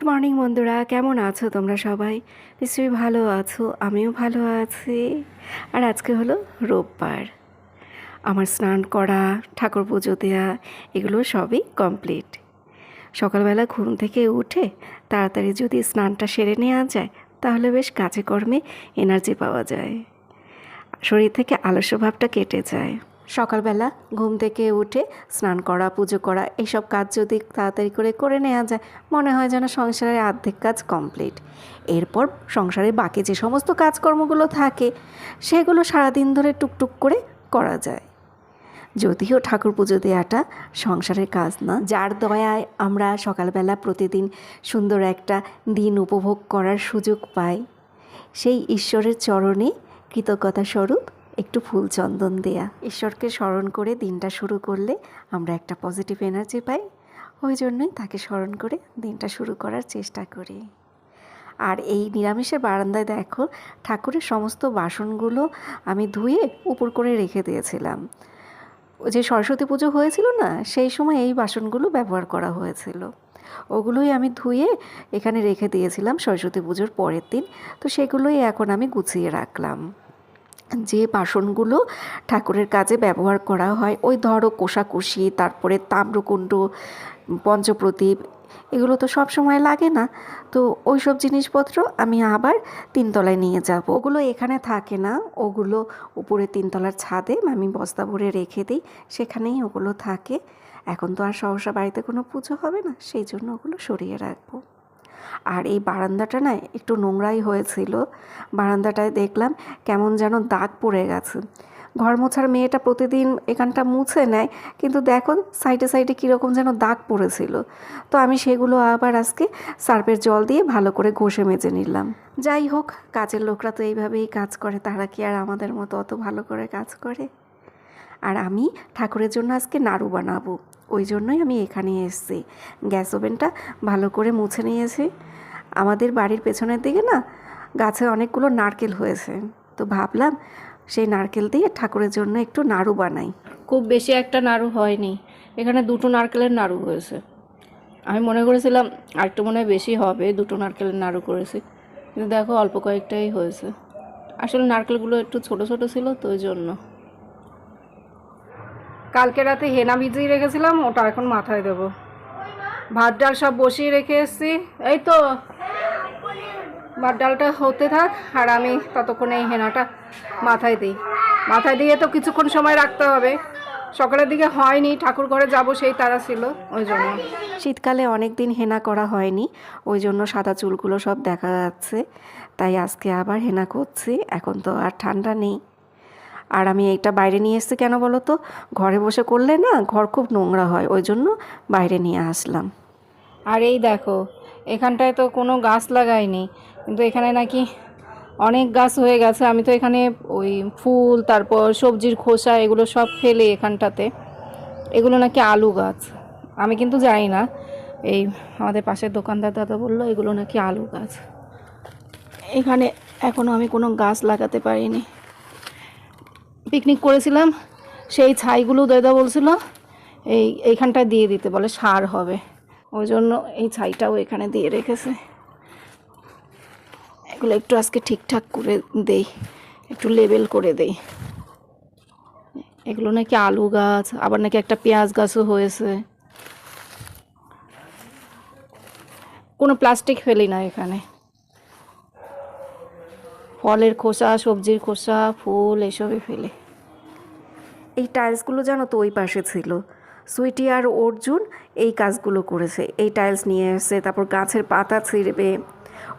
Good morning বন্ধুরা, কেমন আছো তোমরা সবাই? নিশ্চয়ই ভালো আছো, আমিও ভালো আছি। আর আজকে হলো রোববার। আমার স্নান করা, ঠাকুর পুজো দেওয়া এগুলো সবই কমপ্লিট। সকালবেলা ঘুম থেকে উঠে তাড়াতাড়ি যদি স্নানটা সেরে নেওয়া যায়, তাহলে বেশ কাজে কর্মে এনার্জি পাওয়া যায়। শরীর থেকে আলস্য ভাবটা কেটে যায়। সকালবেলা ঘুম থেকে উঠে স্নান করা, পুজো করা এইসব কাজ যদি তাড়াতাড়ি করে করে নেওয়া যায়, মনে হয় যেন সংসারের অর্ধেক কাজ কমপ্লিট। এরপর সংসারে বাকি যে সমস্ত কাজকর্মগুলো থাকে, সেগুলো সারাদিন ধরে টুকটুক করে করা যায়। যদিও ঠাকুর পুজো দেওয়াটা সংসারের কাজ না, যার দয়ায় আমরা সকালবেলা প্রতিদিন সুন্দর একটা দিন উপভোগ করার সুযোগ পাই। সেই ঈশ্বরের চরণে কৃতজ্ঞতা স্বরূপ একটু ফুল চন্দন দেয়া। ঈশ্বরকে স্মরণ করে দিনটা শুরু করলে আমরা একটা পজিটিভ এনার্জি পাই। ওই জন্যই তাকে স্মরণ করে দিনটা শুরু করার চেষ্টা করি। আর এই নিরামিষের বারান্দায় দেখো, ঠাকুরের সমস্ত বাসনগুলো আমি ধুয়ে উপর করে রেখে দিয়েছিলাম। যে সরস্বতী পুজো হয়েছিল না, সেই সময় এই বাসনগুলো ব্যবহার করা হয়েছিল। ওগুলোই আমি ধুয়ে এখানে রেখে দিয়েছিলাম সরস্বতী পুজোর পরের দিন। তো সেগুলোই এখন আমি গুছিয়ে রাখলাম। যে বাসনগুলো ঠাকুরের কাজে ব্যবহার করা হয়, ওই ধরো কোষাকুষি, তারপরে তাম্রকুণ্ড, পঞ্চপ্রদীপ, এগুলো তো সব সময় লাগে না। তো ওই সব জিনিসপত্র আমি আবার তিনতলায় নিয়ে যাব। ওগুলো এখানে থাকে না, ওগুলো উপরে তিনতলার ছাদে আমি বস্তা ভরে রেখে দিই, সেখানেই ওগুলো থাকে। এখন তো আর সহসা বাড়িতে কোনো পুজো হবে না, সেই জন্য ওগুলো সরিয়ে রাখব। আর এই বারান্দাটা না একটু নোংরাই হয়েছিল। বারান্দাটায় দেখলাম কেমন যেন দাগ পড়ে গেছে। ঘর মোছার মেয়েটা প্রতিদিন এখানটা মুছে নেয়, কিন্তু দেখো সাইডে সাইডে কীরকম যেন দাগ পড়েছিল। তো আমি সেগুলো আবার আজকে সার্ফের জল দিয়ে ভালো করে ঘষে মেজে নিলাম। যাই হোক, কাজের লোকরা তো এইভাবেই কাজ করে, তারা কি আর আমাদের মতো অত ভালো করে কাজ করে? আর আমি ঠাকুরের জন্য আজকে নাড়ু বানাবো। ওই জন্যই আমি এখানে এসেছি। গ্যাস ওভেনটা ভালো করে মুছে নিয়েছি। আমাদের বাড়ির পেছনের দিকে না গাছে অনেকগুলো নারকেল হয়েছে। তো ভাবলাম সেই নারকেল দিয়ে ঠাকুরের জন্য একটু নাড়ু বানাই। খুব বেশি একটা নাড়ু হয়নি। এখানে দুটো নারকেলের নাড়ু হয়েছে। আমি মনে করেছিলাম আরেকটু মনে হয় বেশি হবে, দুটো নারকেলের নাড়ু করেছি। কিন্তু দেখো অল্প কয়েকটাই হয়েছে। আসলে নারকেলগুলো একটু ছোট ছোট ছিল, তো ওই জন্য। কালকে রাতে হেনা ভিজিয়ে রেখেছিলাম, ওটা এখন মাথায় দেবো। ভাত ডাল সব বসিয়ে রেখে এসেছি। এই তো, ভাত ডালটা হতে থাক, আর আমি ততক্ষণে এই হেনাটা মাথায় দিই। মাথায় দিয়ে তো কিছুক্ষণ সময় রাখতে হবে। সকালের দিকে হয়নি, ঠাকুর ঘরে যাব সেই তারা ছিল, ওই জন্য। শীতকালে অনেক দিন হেনা করা হয়নি, ওই জন্য সাদা চুলগুলো সব দেখা যাচ্ছে। তাই আজকে আবার হেনা করছি, এখন তো আর ঠান্ডা নেই। আর আমি এইটা বাইরে নিয়ে এসেছি কেন বলো তো? ঘরে বসে করলে না ঘর খুব নোংরা হয়, ওই জন্য বাইরে নিয়ে আসলাম। আর এই দেখো, এখানটায় তো কোনো গাছ লাগাইনি, কিন্তু এখানে নাকি অনেক গাছ হয়ে গেছে। আমি তো এখানে ওই ফুল, তারপর সবজির খোসা, এগুলো সব ফেলে এখানটাতে। এগুলো নাকি আলু গাছ। আমি কিন্তু যাই না। এই আমাদের পাশের দোকানদার দাদা বলল, এগুলো নাকি আলু গাছ। এখানে এখনও আমি কোনো গাছ লাগাতে পারিনি। পিকনিক করেছিলাম, সেই ছাইগুলো দাদা বলছিল, এই, এইখানটায় দিয়ে দিতে বলে, সার হবে। ওই জন্য এই ছাইটাও এখানে দিয়ে রেখেছে। এগুলো একটু আজকে ঠিকঠাক করে দেই, একটু লেবেল করে দেই। এগুলো নাকি আলু গাছ, আবার নাকি একটা পেঁয়াজ গাছও হয়েছে। কোনো প্লাস্টিক ফেলি না এখানে। ফলের খোসা, সবজির খোসা, ফুল, এসবই ফেলি। এই টাইলসগুলো জানো তো ওই পাশে ছিল। সুইটি আর অর্জুন এই কাজগুলো করেছে। এই টাইলস নিয়ে এসে তারপর গাছের পাতা ছিঁড়বে।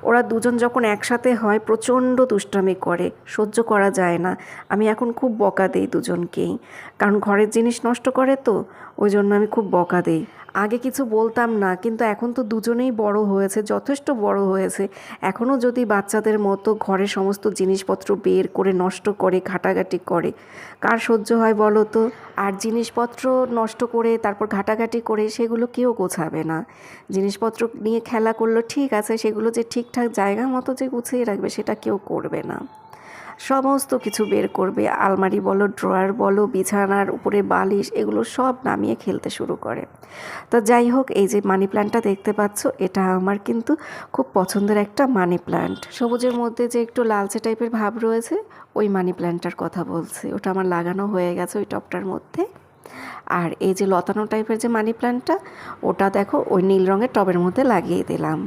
ওরা দুজন যখন একসাথে হয়, প্রচণ্ড দুষ্টামি করে। সহ্য করা যায় না। আমি এখন খুব বকা দিই দুজনকেই। কারণ ঘরের জিনিস নষ্ট করে তো, ওই জন্য আমি খুব বকা দিই। আগে কিছু বলতাম না, কিন্তু এখন তো দুজনেই বড় হয়েছে, যথেষ্ট বড় হয়েছে। এখনও যদি বাচ্চাদের মতো ঘরে সমস্ত জিনিসপত্র বের করে নষ্ট করে, ঘাটাঘাটি করে, কার সহ্য হয় বলো তো? আর জিনিসপত্র নষ্ট করে, তারপর ঘাটাঘাটি করে, সেগুলো কেউ গোছাবে না। জিনিসপত্র নিয়ে খেলা করল, ঠিক আছে, সেগুলো যে ঠিকঠাক জায়গা মতো যে গুছিয়ে রাখবে সেটা কেউ করবে না। সমস্ত কিছু বের করবে, আলমারি বলো, ড্রয়ার বলো, বিছানার উপরে বালিশ, এগুলো সব নামিয়ে খেলতে শুরু করে। তো যাই হোক, এই যে মানি প্ল্যান্টটা দেখতে পাচ্ছ, এটা আমার কিন্তু খুব পছন্দের একটা মানি প্ল্যান্ট সবুজের মধ্যে যে একটু লালচে টাইপের ভাব রয়েছে, ওই মানি প্ল্যান্টটার কথা বলছি। ওটা আমার লাগানো হয়ে গেছে ওই টপটার মধ্যে। আর এই যে লতানো টাইপের যে মানি প্ল্যান্টটা ওটা দেখো ওই নীল রঙের টবের মধ্যে লাগিয়ে দিলাম।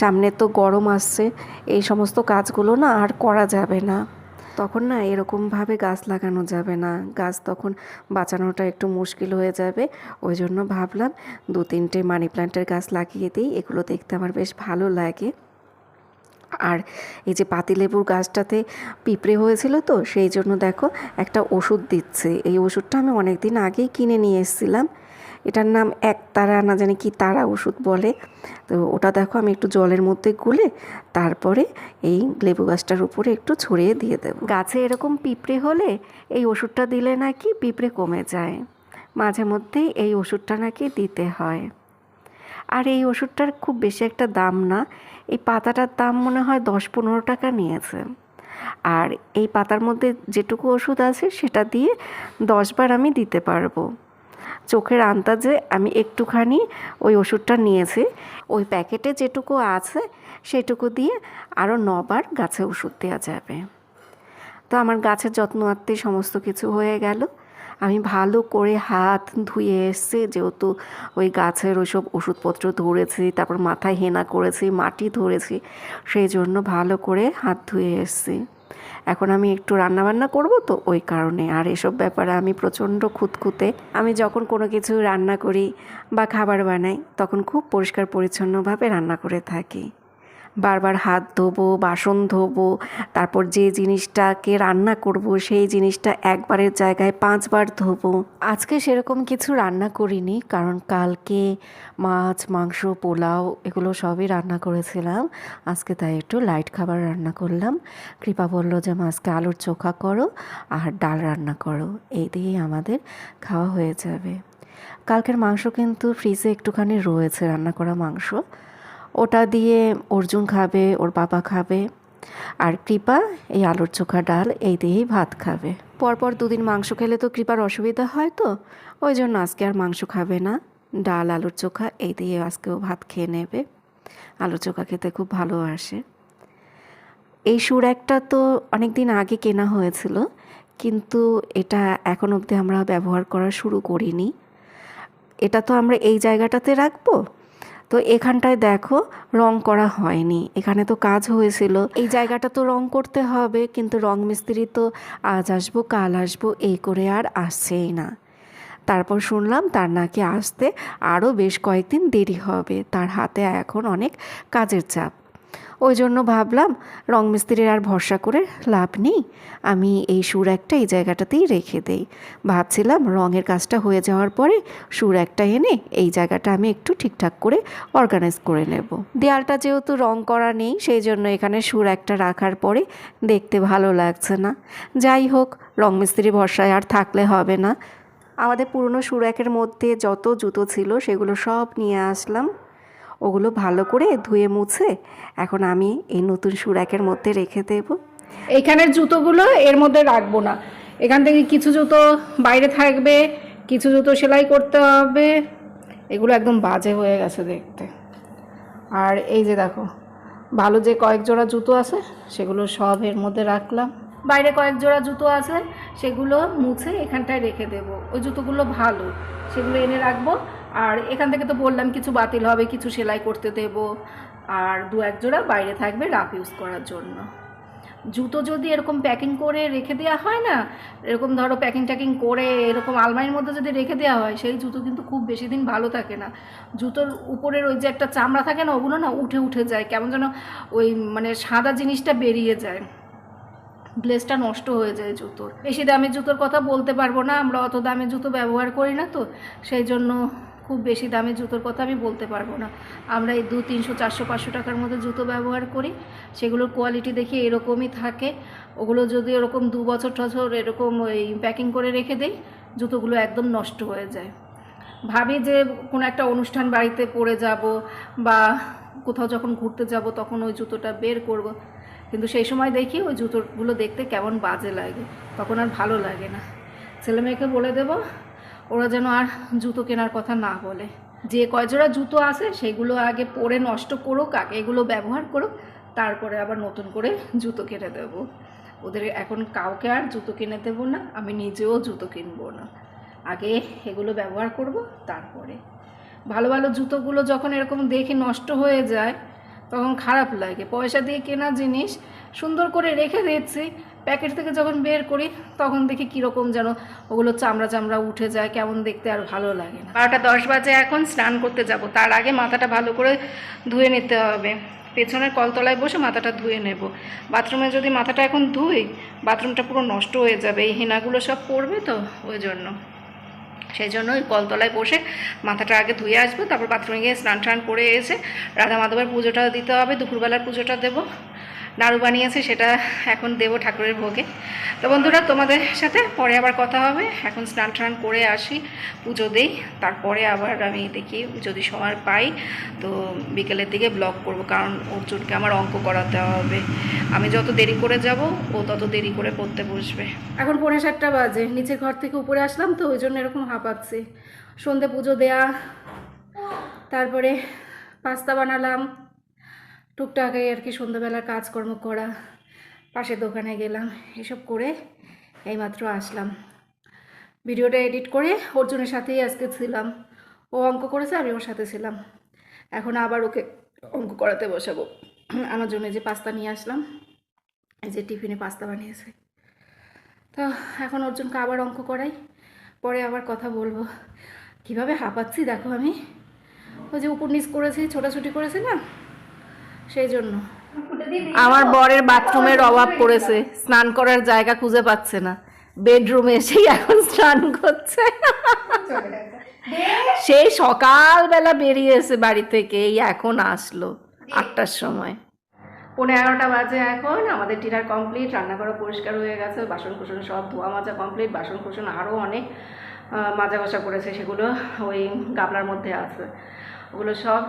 সামনে তো গরম আসছে, এই সমস্ত কাজগুলো না আর করা যাবে না। তখন না এরকমভাবে গাছ লাগানো যাবে না। গাছ তখন বাঁচানোটা একটু মুশকিল হয়ে যাবে। ওই জন্য ভাবলাম দু তিনটে মানি প্ল্যান্টের গাছ লাগিয়ে দিই, এগুলো দেখতে আমার বেশ ভালো লাগে। আর এই যে পাতিলেবুর গাছটাতে পিঁপড়ে হয়েছিল তো, সেই জন্য দেখো একটা ওষুধ দিচ্ছে। এই ওষুধটা আমি অনেক দিন আগেই কিনে নিয়ে এসেছিলাম। এটার নাম এক তারা, না জানি কি তারা ওষুধ বলে। তো ওটা দেখো আমি একটু জলের মধ্যে গুলে তারপরে এই লেবু গাছটার উপরে একটু ছড়িয়ে দিয়ে দেবো। গাছে এরকম পিঁপড়ে হলে এই ওষুধটা দিলে নাকি পিঁপড়ে কমে যায়। মাঝে মধ্যেই এই ওষুধটা নাকি দিতে হয়। আর এই ওষুধটার খুব বেশি একটা দাম না, এই পাতাটার দাম মনে হয় দশ পনেরো টাকা নিয়েছে। আর এই পাতার মধ্যে যেটুকু ওষুধ আছে সেটা দিয়ে দশবার আমি দিতে পারব। চোখের আন্দাজে আমি একটুখানি ওই ওষুধটা নিয়েছি। ওই প্যাকেটে যেটুকু আছে, সেটুকু দিয়ে আরও নবার গাছে ওষুধ দেওয়া যাবে। তো আমার গাছের যত্ন আত্মে সমস্ত কিছু হয়ে গেল। আমি ভালো করে হাত ধুয়ে এসছে, যেহেতু ওই গাছের ওইসব ওষুধপত্র ধরেছি, তারপর মাথায় হেনা করেছি, মাটি ধরেছি, সেই জন্য ভালো করে হাত ধুয়ে এসছি। এখন আমি একটু রান্নাবান্না করব তো ওই কারণে। আর এসব ব্যাপারে আমি প্রচণ্ড খুঁতখুঁতে। আমি যখন কোনো কিছু রান্না করি বা খাবার বানাই, তখন খুব পরিষ্কার পরিচ্ছন্নভাবে রান্না করে থাকি। বারবার হাত ধোবো, বাসন ধোবো, তারপর যে জিনিসটাকে রান্না করব, সেই জিনিসটা একবারের জায়গায় পাঁচবার ধোবো। আজকে সেরকম কিছু রান্না করিনি, কারণ কালকে মাছ, মাংস, পোলাও এগুলো সবই রান্না করেছিলাম। আজকে তাই একটু লাইট খাবার রান্না করলাম। কৃপা বলল যে আজকে আলুর চোখা করো আর ডাল রান্না করো, এই দিয়েই আমাদের খাওয়া হয়ে যাবে। কালকের মাংস কিন্তু ফ্রিজে একটুখানি রয়েছে, রান্না করা মাংস। ওটা দিয়ে অর্জুন খাবে, ওর বাবা খাবে। আর কৃপা, এই আলুর চোখা ডাল, এই দিয়েই ভাত খাবে। পরপর দুদিন মাংস খেলে তো কৃপার অসুবিধা হয় তো। ওই জন্য আজকে আর মাংস খাবে না। ডাল, আলুর চোখা, এই দিয়ে আজকেও ভাত খেয়ে নেবে। আলুর চোখা খেতে খুব ভালোবাসে এই সুর একটা তো অনেক দিন আগে কেনা হয়েছিল, কিন্তু এটা এখন অবধি আমরা ব্যবহার করা শুরু করিনি। এটা তো আমরা এই জায়গাটাতে রাখব? তো এখানটায় দেখো রং করা হয়নি। এখানে তো কাজ হয়েছিল। এই জায়গাটা তো রং করতে হবে, কিন্তু রং মিস্ত্রি তো আজ আসব, কাল আসব এই করে আর আসছেই না। তারপর শুনলাম তার নাকি আসতে আরও বেশ কয়েকদিন দেরি হবে। তার হাতে এখন অনেক কাজের চাপ। ওই জন্য ভাবলাম, রং মিস্ত্রির আর ভরসা করে লাভ নেই। আমি এই সুর একটা এই জায়গাটাতেই রেখে দেই। ভাবছিলাম রঙের কাজটা হয়ে যাওয়ার পরে সুর একটা এনে এই জায়গাটা আমি একটু ঠিকঠাক করে অর্গানাইজ করে নেব। দেয়ালটা যেহেতু রং করা নেই, সেই জন্য এখানে সুর একটা রাখার পরে দেখতে ভালো লাগছে না। যাই হোক, রং মিস্ত্রি ভরসায় আর থাকলে হবে না। আমাদের পুরনো সুরাকের মধ্যে যত জুতো ছিল, সেগুলো সব নিয়ে আসলাম। ওগুলো ভালো করে ধুয়ে মুছে এখন আমি এই নতুন সুরাকের মধ্যে রেখে দেবো। এখানের জুতোগুলো এর মধ্যে রাখব না। এখান থেকে কিছু জুতো বাইরে থাকবে, কিছু জুতো সেলাই করতে হবে। এগুলো একদম বাজে হয়ে গেছে দেখতে। আর এই যে দেখো, ভালো যে কয়েক জোড়া জুতো আছে, সেগুলো সব এর মধ্যে রাখলাম। বাইরে কয়েক জোড়া জুতো আছে, সেগুলো মুছে এখানটায় রেখে দেবো। ওই জুতোগুলো ভালো, সেগুলো এনে রাখব। আর এখান থেকে তো বললাম কিছু বাতিল হবে, কিছু সেলাই করতে দেব। আর দু এক জোড়া বাইরে থাকবে রাফ ইউজ করার জন্য। জুতো যদি এরকম প্যাকিং করে রেখে দেওয়া হয় না, এরকম ধরো প্যাকিং ট্যাকিং করে এরকম আলমারির মধ্যে যদি রেখে দেওয়া হয়, সেই জুতো কিন্তু খুব বেশি দিন ভালো থাকে না। জুতোর উপরের ওই যে একটা চামড়া থাকে না, ওগুলো না উঠে উঠে যায়, কেমন যেন ওই মানে সাদা জিনিসটা বেরিয়ে যায়। গ্লেসটা নষ্ট হয়ে যায় জুতোর। বেশি দামি জুতোর কথা বলতে পারব না, আমরা অত দামি জুতো ব্যবহার করি না তো, সেই জন্য খুব বেশি দামি জুতোর কথা আমি বলতে পারব না। আমরা এই দু, তিনশো, চারশো, পাঁচশো টাকার মধ্যে জুতো ব্যবহার করি। সেগুলোর কোয়ালিটি দেখি এরকমই থাকে। ওগুলো যদি ওরকম দু বছর টছর এরকম ওই প্যাকিং করে রেখে দেই, জুতোগুলো একদম নষ্ট হয়ে যায়। ভাবি যে কোনো একটা অনুষ্ঠান বাড়িতে পরে যাব বা কোথাও যখন ঘুরতে যাব তখন ওই জুতোটা বের করব। কিন্তু সেই সময় দেখি ওই জুতোগুলো দেখতে কেমন বাজে লাগে। তখন আর ভালো লাগে না। ছেলে মেয়েকে বলে দেবো ওরা যেন আর জুতো কেনার কথা না বলে। যে কয়জোড়া জুতো আছে সেগুলো আগে পরে নষ্ট করুক, আগে এগুলো ব্যবহার করুক, তারপরে আবার নতুন করে জুতো কিনে দেবো। ওদের এখন কাউকে আর জুতো কিনে দেবো না, আমি নিজেও জুতো কিনবো না। আগে এগুলো ব্যবহার করব, তারপরে। ভালো ভালো জুতোগুলো যখন এরকম দেখে নষ্ট হয়ে যায়, তখন খারাপ লাগে। পয়সা দিয়ে কেনা জিনিস সুন্দর করে রেখে দিচ্ছি প্যাকেট থেকে যখন বের করি, তখন দেখি কীরকম যেন ওগুলো চামড়া চামড়া উঠে যায়, কেমন দেখতে আর ভালো লাগে বারোটা দশ বাজে এখন, স্নান করতে যাব। তার আগে মাথাটা ভালো করে ধুয়ে নিতে হবে। পেছনের কলতলায় বসে মাথাটা ধুয়ে নেব। বাথরুমে যদি মাথাটা এখন ধুই, বাথরুমটা পুরো নষ্ট হয়ে যাবে। এই হেনাগুলো সব পড়বে তো, ওই জন্য। সেই জন্য ওই কলতলায় বসে মাথাটা আগে ধুয়ে আসব, তারপর বাথরুমে গিয়ে স্নান টান করে এসে রাধা মাধবের পুজোটা দিতে হবে, দুপুরবেলার পুজোটা দেবো। নাড়ু বানিয়েছে সেটা এখন দেবো ঠাকুরের ভোগে। তো বন্ধুরা, তোমাদের সাথে পরে আবার কথা হবে। এখন স্নান টান করে আসি, পুজো দেই। তারপরে আবার আমি দেখি যদি সময় পাই, তো বিকেলের দিকে ব্লগ করব। কারণ অর্জুনকে আমার অঙ্ক করাতে হবে। আমি যত দেরি করে যাব, ও তত দেরি করে পড়তে বসবে। এখন পৌনে সাতটা বাজে। নিচে ঘর থেকে উপরে আসলাম তো, ওই জন্য এরকম হাঁপাচ্ছি। সন্ধে পুজো দেয়া, তারপরে পাস্তা বানালাম। টুকটাক আর কি সন্ধ্যাবেলার কাজকর্ম করা, পাশের দোকানে গেলাম, এসব করে এইমাত্র আসলাম। ভিডিওটা এডিট করে অর্জুনের সাথেই আজকে ছিলাম। ও অঙ্ক করেছে, আমি ওর সাথে ছিলাম। এখন আবার ওকে অঙ্ক করাতে বসাবো। আমার জন্য যে পাস্তা নিয়ে আসলাম, এই যে টিফিনে পাস্তা বানিয়েছে। তো এখন অর্জুনকে আবার অঙ্ক করাই, পরে আবার কথা বলব। কীভাবে হাঁপাচ্ছি দেখো আমি। ওই যে উপর নিচ করেছি, ছোটাছুটি করেছি না? সেই জন্য আমার বরের বাথরুমের অভাব পড়েছে। স্নান করার জায়গা খুঁজে পাচ্ছে না। বেডরুমে এসেই এখন স্নান করছে। সেই সকালবেলা বেরিয়েছে বাড়ি থেকে এই এখন আসলো আটটার সময়। পনেরো এগারোটা বাজে এখন আমাদের ডিনার কমপ্লিট রান্নাঘরও পরিষ্কার হয়ে গেছে বাসন কুসন সব ধোয়া মাজা কমপ্লিট বাসন কুসন আরও অনেক মাজা ঘষা করেছে সেগুলো ওই গামলার মধ্যে আছে। ওগুলো সব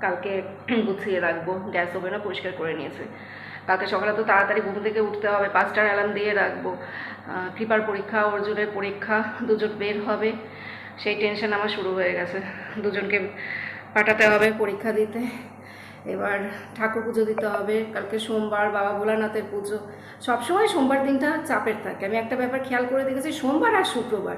কালকে গুছিয়ে রাখব, গ্যাস ওভেনও পরিষ্কার করে নিয়েছে। কালকে সকালে তো তাড়াতাড়ি ঘুম থেকে উঠতে হবে, পাঁচটার অ্যালার্ম দিয়ে রাখব। কৃপার পরীক্ষা, অর্জুনের পরীক্ষা, দুজন বের হবে, সেই টেনশন আমার শুরু হয়ে গেছে। দুজনকে পাঠাতে হবে পরীক্ষা দিতে। এবার ঠাকুর পুজো দিতে হবে, কালকে সোমবার বাবা ভোলানাথের পুজো। সবসময় সোমবার দিনটা চাপের থাকে। আমি একটা ব্যাপার খেয়াল করে দেখেছি, সোমবার আর শুক্রবার।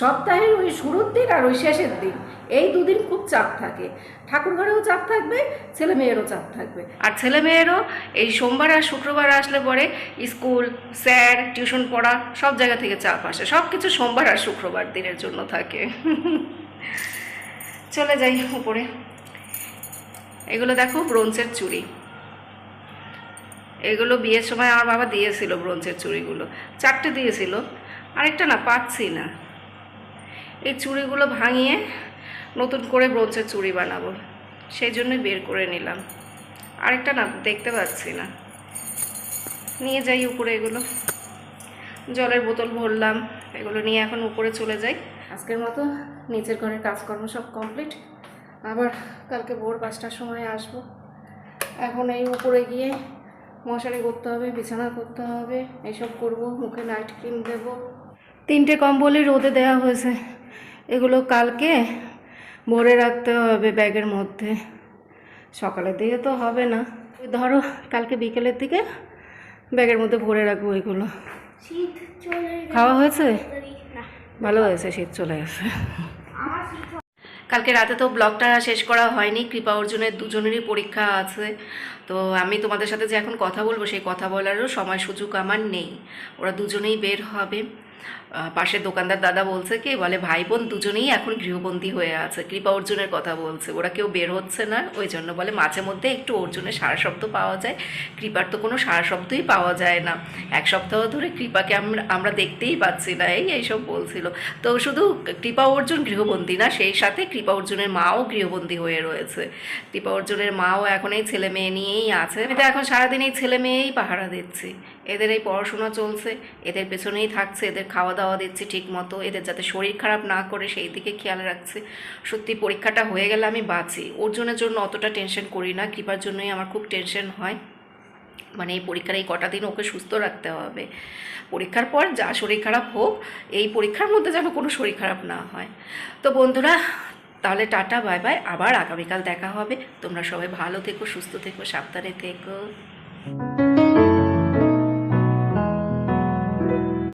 সপ্তাহের ওই শুরুর দিন আর ওই শেষের দিন, এই দুদিন খুব চাপ থাকে। ঠাকুর ঘরেও চাপ থাকবে, ছেলে মেয়েরও চাপ থাকবে। আর ছেলে মেয়েরও এই সোমবার আর শুক্রবার আসলে পরে স্কুল, স্যার, টিউশন পড়া সব জায়গা থেকে চাপ আসে। সব কিছু সোমবার আর শুক্রবার দিনের জন্য থাকে। চলে যাই উপরে। এগুলো দেখো, ব্রোঞ্জের চুড়ি। এগুলো বিয়ের সময় আমার বাবা দিয়েছিল ব্রোঞ্জের চুড়িগুলো। চারটে দিয়েছিল, আরেকটা না, পাচ্ছি না। এই চুড়িগুলো ভাঙিয়ে নতুন করে ব্রোঞ্জের চুড়ি বানাবো। সেই জন্যই বের করে নিলাম। আরেকটা না, দেখতে পাচ্ছি না। নিয়ে যাই উপরে এগুলো। জলের বোতল ভরলাম। এগুলো নিয়ে এখন উপরে চলে যাই। আজকের মতো, নিচের ঘরের কাজকর্ম সব কমপ্লিট। আবার কালকে ভোর পাঁচটার সময় আসব। এখন এই উপরে গিয়ে মশারি করতে হবে বিছানা করতে হবে এইসব করব মুখে নাইট ক্রিম দেব। তিনটে কম্বলই রোদে দেওয়া হয়েছে। এগুলো কালকে ভরে রাখতে হবে ব্যাগের মধ্যে। সকালের দিকে তো হবে না। ধরো কালকে বিকেলের দিকে ব্যাগের মধ্যে ভরে রাখব এগুলো। শীত চলে খাওয়া হয়েছে? ভালো হয়েছে শীত চলে গেছে কালকে রাতে তো ব্লগটা শেষ করা হয়নি, কৃপা অর্জুনের দুজনেরই পরীক্ষা আছে। তো আমি তোমাদের সাথে যে এখন কথা বলব, সেই কথা বলারও সময় সুযোগ আমার নেই। ওরা দুজনেই বের হবে। পাশের দোকানদার দাদা বলছে কি, বলে ভাই বোন দুজনেই এখন গৃহবন্দী হয়ে আছে। কৃপা অর্জুনের কথা বলছে। ওরা কেউ বের হচ্ছে না। ওই জন্য বলে, মাঝে মধ্যে একটু অর্জুনের সারা শব্দ পাওয়া যায়। কৃপার তো কোনো সারা শব্দই পাওয়া যায় না। এক সপ্তাহ ধরে কৃপাকে আমরা আমরা দেখতেই পাচ্ছি না। এই এইসব বলছিল। তো শুধু কৃপা অর্জুন গৃহবন্দী না, সেই সাথে কৃপা অর্জুনের মাও গৃহবন্দী হয়ে রয়েছে। কৃপা অর্জুনের মাও এখন এই ছেলে মেয়ে নিয়েই আছে। আমি তো এখন সারাদিন এই ছেলে মেয়েই পাহারা দিচ্ছি। এদের এই পড়াশোনা চলছে, এদের পেছনেই থাকছে, এদের খাওয়া দাওয়া দিচ্ছি ঠিক মতো এদের যাতে শরীর খারাপ না করে সেই দিকে খেয়াল রাখছি। সত্যি পরীক্ষাটা হয়ে গেলে আমি বাঁচি। অর্জুনের জন্য অতটা টেনশন করি না। কৃপার জন্যই আমার খুব টেনশন হয়। মানে এই পরীক্ষার এই কটা দিন ওকে সুস্থ রাখতে হবে। পরীক্ষার পর যা শরীর খারাপ হোক, এই পরীক্ষার মধ্যে যেন কোনো শরীর খারাপ না হয়। তো বন্ধুরা, তাহলে টাটা, বাই বাই। আবার আগামীকাল দেখা হবে। তোমরা সবাই ভালো থেকো, সুস্থ থেকো, সাবধানে থেকো।